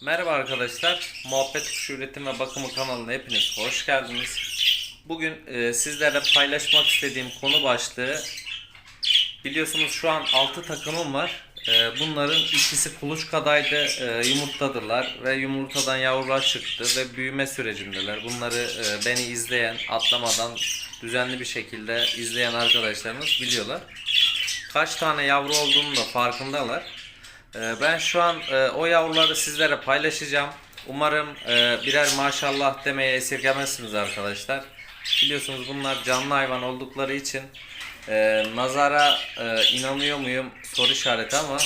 Merhaba arkadaşlar. Muhabbet Kuşu Üretim ve Bakımı kanalına hepiniz hoş geldiniz. Bugün e, sizlerle paylaşmak istediğim konu başlığı biliyorsunuz şu an 6 takımım var. E, bunların ikisi kuluçkadaydı, e, yumurtladılar ve yumurtadan yavrular çıktı ve büyüme sürecindeler. Bunları e, beni izleyen, atlamadan düzenli bir şekilde izleyen arkadaşlarımız biliyorlar. Kaç tane yavru olduğunu da farkındalar. Ee, Ben şu an e, o yavruları sizlere paylaşacağım. Umarım e, birer maşallah demeye esirgemezsiniz arkadaşlar. Biliyorsunuz bunlar canlı hayvan oldukları için e, nazara e, inanıyor muyum soru işareti ama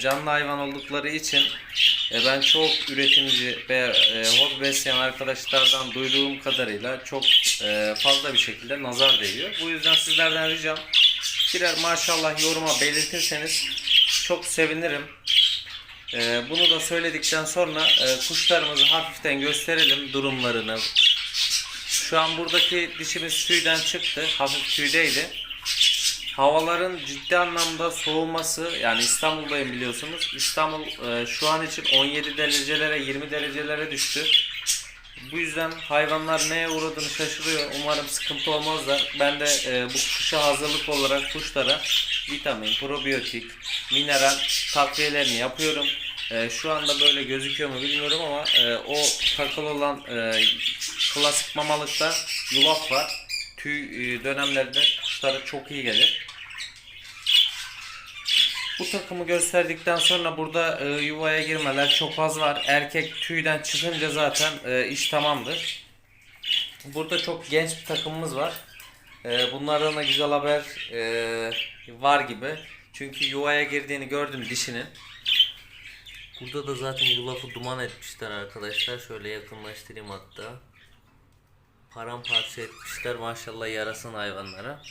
canlı hayvan oldukları için ben çok üretimci ve e, hobi besleyen arkadaşlardan duyduğum kadarıyla çok fazla bir şekilde nazar değiyor. Bu yüzden sizlerden ricam birer maşallah yoruma belirtirseniz çok sevinirim. Ee, bunu da söyledikten sonra e, kuşlarımızı hafiften gösterelim durumlarını. Şu an buradaki dişimiz tüyden çıktı. Hafif tüydeydi. Havaların ciddi anlamda soğuması yani İstanbul'dayım biliyorsunuz. İstanbul e, şu an için 17 derecelere 20 derecelere düştü. Bu yüzden hayvanlar neye uğradığını şaşırıyor. Umarım sıkıntı olmazlar. Ben de e, bu kışa hazırlık olarak kuşlara vitamin, probiyotik, mineral takviyelerini yapıyorum. E, şu anda böyle gözüküyor mu bilmiyorum ama e, o takılı olan e, klasik mamalıkta yulaf var. Tüy e, dönemlerinde kuşlara çok iyi gelir. Bu takımı gösterdikten sonra burada e, yuvaya girmeler çok az var. Erkek tüyden çıkınca zaten e, iş tamamdır. Burada çok genç bir takımımız var. E, bunlardan da güzel haber e, var gibi. Çünkü yuvaya girdiğini gördüm dişinin. Burada da zaten yulafı duman etmişler arkadaşlar. Şöyle yakınlaştırayım hatta. Paramparça etmişler maşallah yarasın hayvanlara.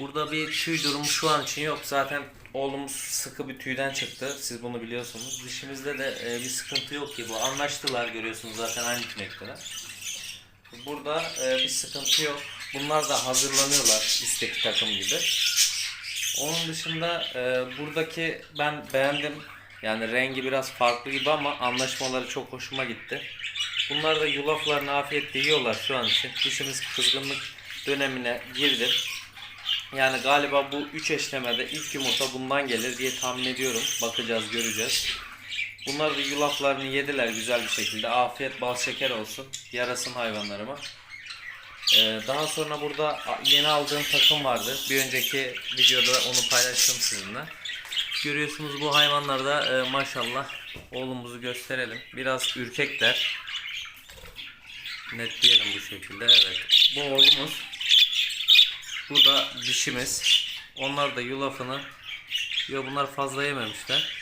Burada bir tüy durumu şu an için yok. Zaten oğlumuz sıkı bir tüyden çıktı. Siz bunu biliyorsunuz. Dişimizde de e, bir sıkıntı yok ki bu. Anlaştılar görüyorsunuz zaten aynı tünekteler. Burada e, bir sıkıntı yok. Bunlar da hazırlanıyorlar istek takım gibi. Onun dışında e, buradaki ben beğendim. Yani rengi biraz farklı gibi ama anlaşmaları çok hoşuma gitti. Bunlar da yulaflarını afiyetle yiyorlar şu an için. Dişimiz kızgınlık dönemine girdi. Yani galiba bu 3 eşlemede ilk yumurta bundan gelir diye tahmin ediyorum. Bakacağız, göreceğiz. Bunlar da yulaflarını yediler güzel bir şekilde. Afiyet bal şeker olsun. Yarasın hayvanlarıma. Ee, daha sonra burada yeni aldığım takım vardı. Bir önceki videoda onu paylaştım sizinle. Görüyorsunuz bu hayvanlarda e, maşallah oğlumuzu gösterelim. Biraz ürkekler. Netleyelim bu şekilde. Evet. Bu oğlumuz. Bu da dişimiz. Onlar da yulafını Yo bunlar fazla yememişler.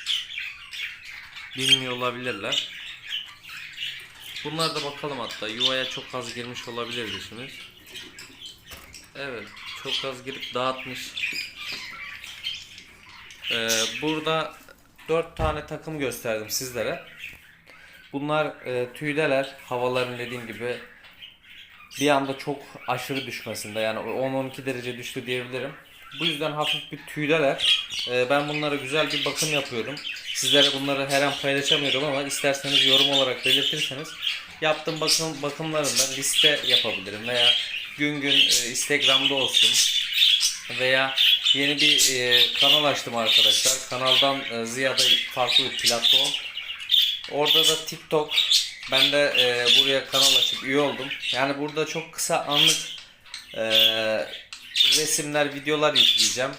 Bilmiyor olabilirler. Bunlar da bakalım hatta yuvaya çok az girmiş olabilir dişimiz. Evet çok az girip dağıtmış. Ee, burada 4 tane takım gösterdim sizlere. Bunlar e, tüydeler. Havaların dediğim gibi bir anda çok aşırı düşmesinde yani 10-12 derece düştü diyebilirim. Bu yüzden hafif bir tüydeler. Ee, ben bunlara güzel bir bakım yapıyorum. Sizlere bunları her an paylaşamıyorum ama isterseniz yorum olarak belirtirseniz yaptığım bakım bakımlarında liste yapabilirim veya gün gün e, Instagram'da olsun veya yeni bir e, kanal açtım arkadaşlar. Kanaldan e, ziyade farklı bir platform. Orada da TikTok. Ben de e, buraya kanal açıp üye oldum. Yani burada çok kısa anlık e, resimler, videolar yükleyeceğim.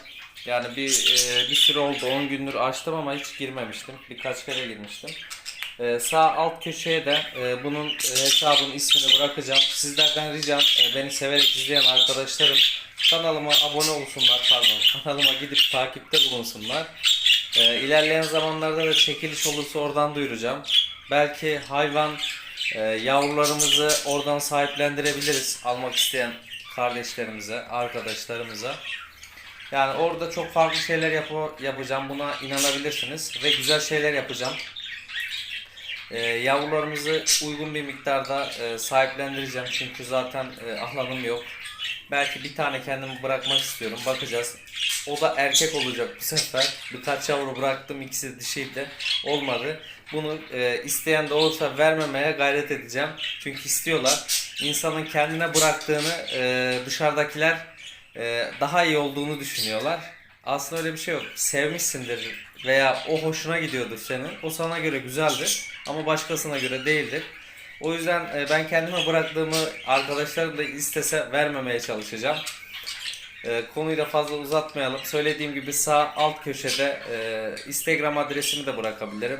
Yani bir e, bir süre oldu 10 gündür açtım ama hiç girmemiştim. Birkaç kere girmiştim. E, sağ alt köşeye de e, bunun e, hesabın ismini bırakacağım. Sizlerden ricam e, beni severek izleyen arkadaşlarım kanalıma abone olsunlar pardon. Kanalıma gidip takipte bulunsunlar. E, ilerleyen zamanlarda da çekiliş olursa oradan duyuracağım. Belki hayvan e, yavrularımızı oradan sahiplendirebiliriz almak isteyen kardeşlerimize, arkadaşlarımıza. Yani orada çok farklı şeyler yap- yapacağım. Buna inanabilirsiniz. Ve güzel şeyler yapacağım. Ee, yavrularımızı uygun bir miktarda e, sahiplendireceğim. Çünkü zaten e, alanım yok. Belki bir tane kendimi bırakmak istiyorum. Bakacağız. O da erkek olacak bu sefer. Birkaç yavru bıraktım ikisi dişiydi. Olmadı. Bunu e, isteyen de olursa vermemeye gayret edeceğim. Çünkü istiyorlar. İnsanın kendine bıraktığını e, dışarıdakiler e, daha iyi olduğunu düşünüyorlar. Aslında öyle bir şey yok. Sevmişsindir veya o hoşuna gidiyordur senin. O sana göre güzeldir ama başkasına göre değildir. O yüzden e, ben kendime bıraktığımı arkadaşlarım da istese vermemeye çalışacağım. E, konuyu da fazla uzatmayalım. Söylediğim gibi sağ alt köşede e, Instagram adresimi de bırakabilirim.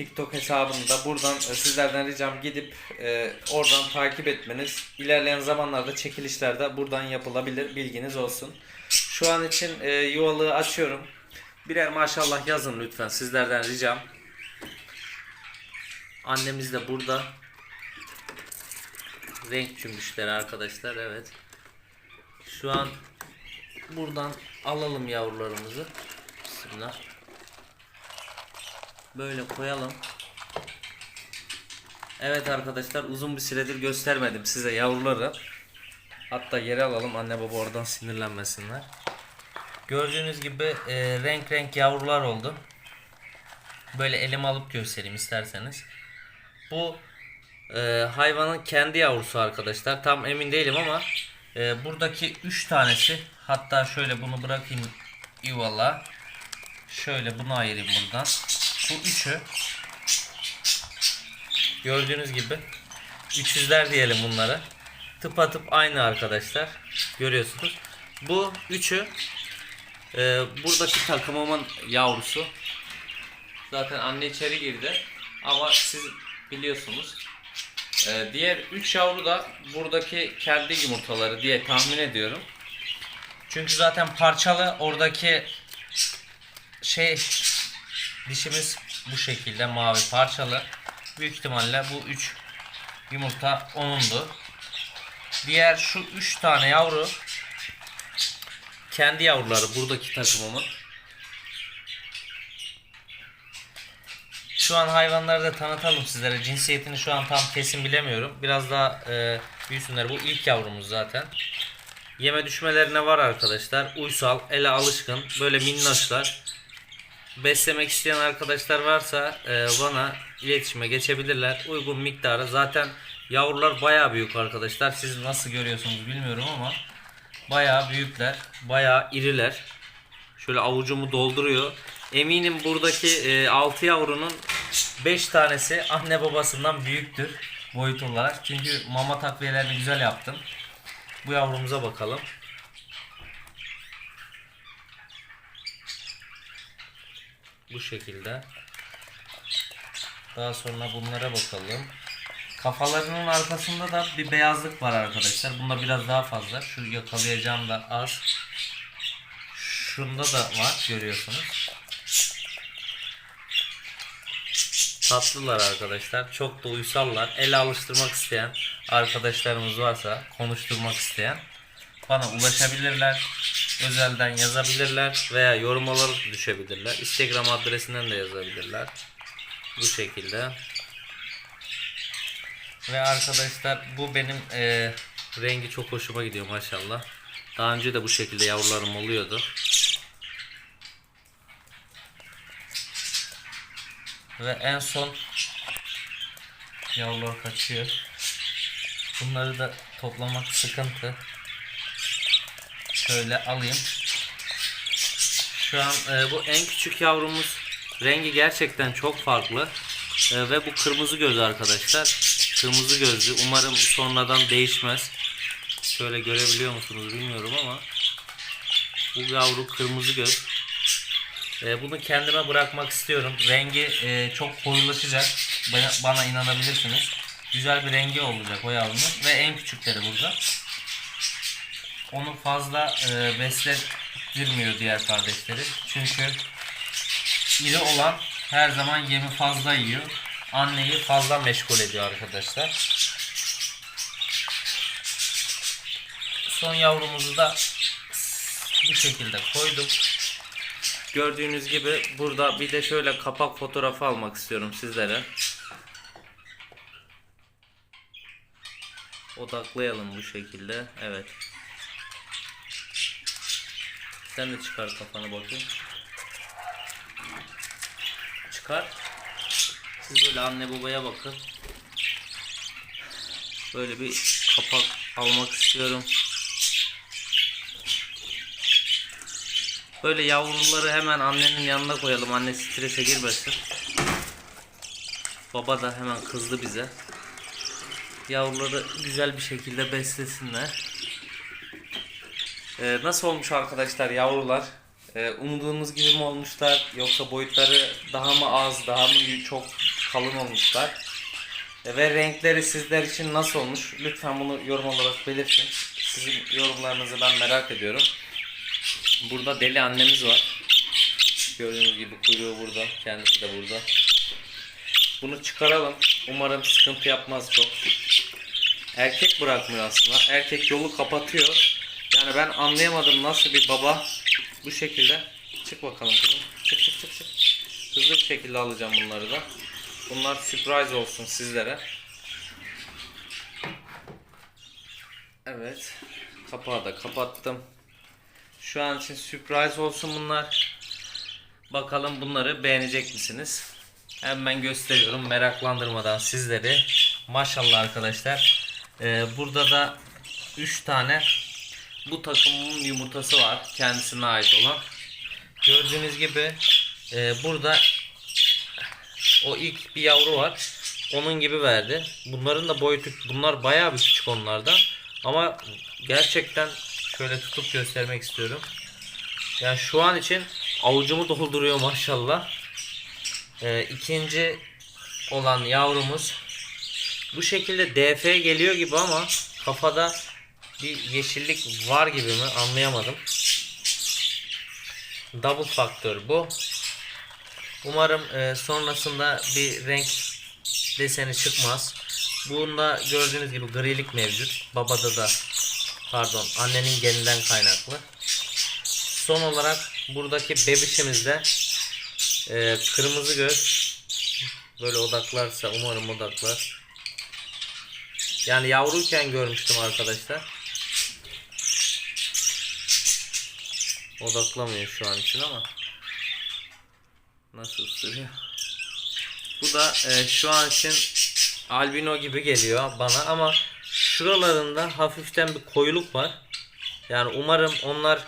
TikTok hesabını da buradan e, sizlerden ricam gidip e, oradan takip etmeniz. İlerleyen zamanlarda çekilişlerde buradan yapılabilir. Bilginiz olsun. Şu an için e, yuvalığı açıyorum. Birer maşallah yazın lütfen sizlerden ricam. Annemiz de burada. Renk cümbüşleri arkadaşlar evet. Şu an buradan alalım yavrularımızı. Bismillah. Böyle koyalım. Evet arkadaşlar uzun bir süredir göstermedim size yavruları. Hatta yere alalım anne baba oradan sinirlenmesinler. Gördüğünüz gibi e, renk renk yavrular oldu. Böyle elime alıp göstereyim isterseniz. Bu e, hayvanın kendi yavrusu arkadaşlar. Tam emin değilim ama e, buradaki 3 tanesi hatta şöyle bunu bırakayım yuvala. Şöyle bunu ayırayım buradan. Bu üçü gördüğünüz gibi 300'ler diyelim bunlara. Tıpatıp aynı arkadaşlar. Görüyorsunuz. Bu üçü e, buradaki takımımın yavrusu. Zaten anne içeri girdi. Ama siz biliyorsunuz. E, diğer 3 yavru da buradaki kendi yumurtaları diye tahmin ediyorum. Çünkü zaten parçalı oradaki şey dişimiz bu şekilde mavi parçalı. Büyük ihtimalle bu 3 yumurta onundu. Diğer şu 3 tane yavru kendi yavruları buradaki takımımın. Şu an hayvanları da tanıtalım sizlere. Cinsiyetini şu an tam kesin bilemiyorum. Biraz daha e, büyüsünler. Bu ilk yavrumuz zaten. Yeme düşmelerine var arkadaşlar. Uysal, ele alışkın. Böyle minnoşlar. Beslemek isteyen arkadaşlar varsa e, bana iletişime geçebilirler. Uygun miktarı. Zaten yavrular baya büyük arkadaşlar. Siz nasıl görüyorsunuz bilmiyorum ama baya büyükler. Baya iriler. Şöyle avucumu dolduruyor. Eminim buradaki e, 6 yavrunun 5 tanesi anne babasından büyüktür boyut olarak. Çünkü mama takviyelerini güzel yaptım. Bu yavrumuza bakalım. Bu şekilde. Daha sonra bunlara bakalım. Kafalarının arkasında da bir beyazlık var arkadaşlar. Bunda biraz daha fazla. Şu yakalayacağım da az. Şunda da var görüyorsunuz. Tatlılar arkadaşlar. Çok da uysallar. El alıştırmak isteyen arkadaşlarımız varsa konuşturmak isteyen bana ulaşabilirler. Özelden yazabilirler veya yorum olarak düşebilirler. Instagram adresinden de yazabilirler. Bu şekilde. Ve arkadaşlar bu benim e, rengi çok hoşuma gidiyor maşallah. Daha önce de bu şekilde yavrularım oluyordu. Ve en son yavrular kaçıyor. Bunları da toplamak sıkıntı. Şöyle alayım. Şu an e, bu en küçük yavrumuz rengi gerçekten çok farklı. E, ve bu kırmızı göz arkadaşlar. Kırmızı gözlü. Umarım sonradan değişmez. Şöyle görebiliyor musunuz bilmiyorum ama bu yavru kırmızı göz. E, bunu kendime bırakmak istiyorum. Rengi e, çok koyulaşacak. Bana, bana inanabilirsiniz. Güzel bir rengi olacak o yavrunun. Ve en küçükleri burada. Onu fazla e, beslettirmiyor diğer kardeşleri. Çünkü iri olan her zaman yemi fazla yiyor. Anneyi fazla meşgul ediyor arkadaşlar. Son yavrumuzu da bu şekilde koydum. Gördüğünüz gibi burada bir de şöyle kapak fotoğrafı almak istiyorum sizlere. Odaklayalım bu şekilde. Evet. Sen de çıkar kafanı bakayım. Çıkar. Siz böyle anne babaya bakın. Böyle bir kapak almak istiyorum. Böyle yavruları hemen annenin yanına koyalım. Anne strese girmesin. Baba da hemen kızdı bize. Yavruları güzel bir şekilde beslesinler. Ee, nasıl olmuş arkadaşlar yavrular? Ee, umduğumuz gibi mi olmuşlar? Yoksa boyutları daha mı az, daha mı çok kalın olmuşlar? Ee, ve renkleri sizler için nasıl olmuş? Lütfen bunu yorum olarak belirtin. Sizin yorumlarınızı ben merak ediyorum. Burada deli annemiz var. Gördüğünüz gibi kuyruğu burada. Kendisi de burada. Bunu çıkaralım. Umarım sıkıntı yapmaz çok. Erkek bırakmıyor aslında. Erkek yolu kapatıyor. Yani ben anlayamadım nasıl bir baba bu şekilde. Çık bakalım kızım. Çık çık çık çık. Hızlı bir şekilde alacağım bunları da. Bunlar sürpriz olsun sizlere. Evet. Kapağı da kapattım. Şu an için sürpriz olsun bunlar. Bakalım bunları beğenecek misiniz? Hemen gösteriyorum meraklandırmadan sizleri. Maşallah arkadaşlar. Ee, burada da 3 tane bu takımın yumurtası var. Kendisine ait olan. Gördüğünüz gibi e, burada o ilk bir yavru var. Onun gibi verdi. Bunların da boyutu bunlar bayağı bir küçük onlardan. Ama gerçekten şöyle tutup göstermek istiyorum. Yani şu an için avucumu dolduruyor maşallah. Ee, ikinci olan yavrumuz bu şekilde DF geliyor gibi ama kafada bir yeşillik var gibi mi anlayamadım. Double faktör bu. Umarım e, sonrasında bir renk deseni çıkmaz. Bunda gördüğünüz gibi grilik mevcut. Babada da pardon annenin geninden kaynaklı. Son olarak buradaki bebişimizde e, kırmızı göz böyle odaklarsa umarım odaklar. Yani yavruyken görmüştüm arkadaşlar. Odaklamıyor şu an için ama. Nasıl ısırıyor? Bu da e, şu an için albino gibi geliyor bana ama şuralarında hafiften bir koyuluk var. Yani umarım onlar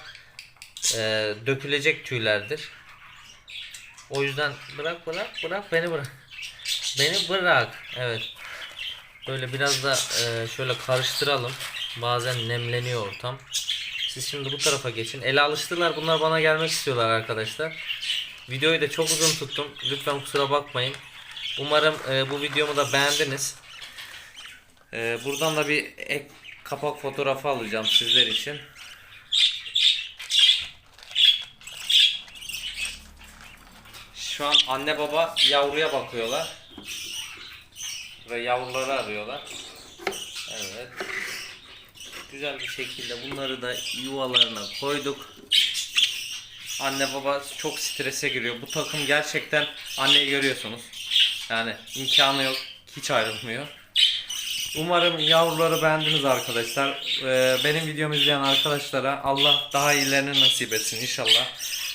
e, dökülecek tüylerdir. O yüzden bırak bırak bırak beni bırak. Beni bırak. Evet. Böyle biraz da e, şöyle karıştıralım. Bazen nemleniyor ortam. Siz şimdi bu tarafa geçin. Ele alıştılar. Bunlar bana gelmek istiyorlar arkadaşlar. Videoyu da çok uzun tuttum. Lütfen kusura bakmayın. Umarım e, bu videomu da beğendiniz. E, buradan da bir ek kapak fotoğrafı alacağım sizler için. Şu an anne baba yavruya bakıyorlar. Ve yavruları arıyorlar. Güzel bir şekilde bunları da yuvalarına koyduk. Anne baba çok strese giriyor. Bu takım gerçekten anneyi görüyorsunuz. Yani imkanı yok. Hiç ayrılmıyor. Umarım yavruları beğendiniz arkadaşlar. Ee, benim videomu izleyen arkadaşlara Allah daha iyilerini nasip etsin inşallah.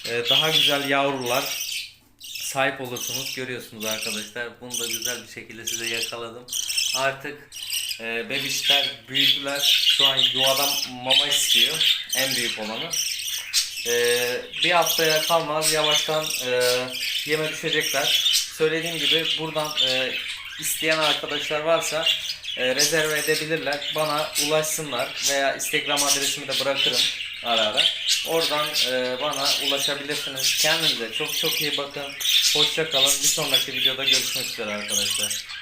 Ee, daha güzel yavrular sahip olursunuz. Görüyorsunuz arkadaşlar. Bunu da güzel bir şekilde size yakaladım. Artık e, bebişler büyüdüler. Şu an yuvadan mama istiyor. En büyük olanı. Ee, bir haftaya kalmaz yavaştan e, yeme düşecekler. Söylediğim gibi buradan e, isteyen arkadaşlar varsa e, rezerve edebilirler. Bana ulaşsınlar veya Instagram adresimi de bırakırım ara ara. Oradan e, bana ulaşabilirsiniz. Kendinize çok çok iyi bakın. Hoşça kalın. Bir sonraki videoda görüşmek üzere arkadaşlar.